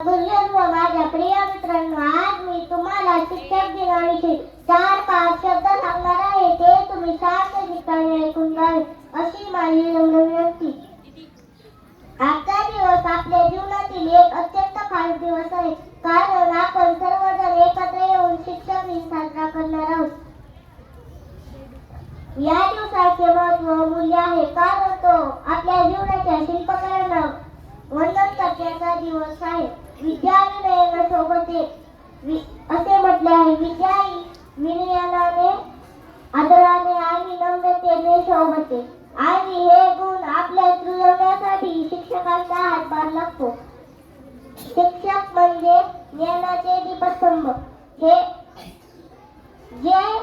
व माझ्या प्रिय मित्रांनो आज मी तुम्हाला शिक्षक दिनाविषयी चार पाच शब्द सांगणार आहे. ते तुम्ही शांत ठिकाणी ऐकून घ्यावे अशी माझी नम्र विनंती. आजचा दिवस आपल्या जीवनातील एक अत्यंत खास दिवस आहे कारण आपण सर्वजण एकत्र येऊन शिक्षक दिन साजरा करणार आहोत. या दिवसाचे महत्त्व मूल्य आहे कारण तो आपल्या जीवनाच्या शिल्पकलांना वंदन करण्याचा दिवस आहे. विद्या विनयना वि- असे म्हटले आहे विद्या विनयानाने विनयाने आदराने आणि नम्रतेने सोबते आणि हे गुण आपल्या जुळवण्यासाठी शिक्षकांचा हातभार लागतो. शिक्षक म्हणजे ज्ञानाचे दीपस्तंभ. हे जे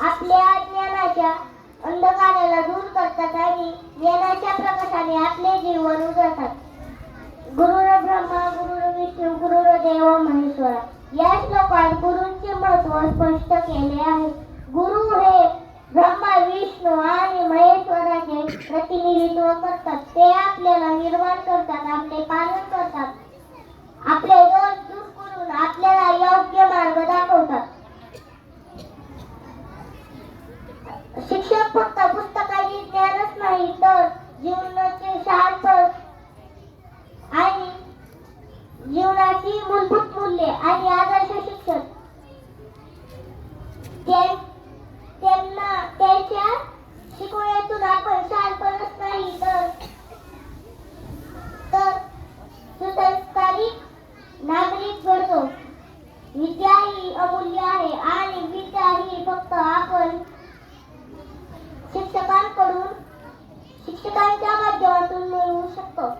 आपल्या ज्ञानाच्या अंधकाराला दूर करतात आणि ज्ञानाच्या प्रकाशाने आपले जीवन उजळतात. गुरुर ब्रह्मा गुरुर विष्णू गुरुर देव महेश्वरा. या श्लोकात गुरूंचे महत्त्व स्पष्ट केले आहे. गुरु हे ब्रह्मा विष्णू आणि महेश्वराचे प्रतिनिधित्व करतात. ते आपल्याला निर्माण करतात आपले पालन करतात. आपले दोष दूर करून आपल्याला योग्य मार्ग दाखवतात. शिक्षक फक्त पुस्तक ज्ञानच नाही तर जीवनाचे शहाणपण आणि जीवनाची मूलभूत मूल्ये आणि आदर्श शिक्षण. त्यांना त्यांच्या शिकवण्यातून आपण शहाणपणच नाही तर तर सुसंस्कारिक नागरिक घडतो. विद्या ही अमूल्य आहे आणि विद्या ही फक्त आपण शिक्षकांकडून शिक्षकांच्या माध्यमातून मिळवू शकतो.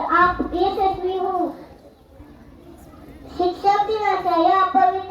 आप यशस्वी हो। शिक्षक दिनाच्या या पवित्र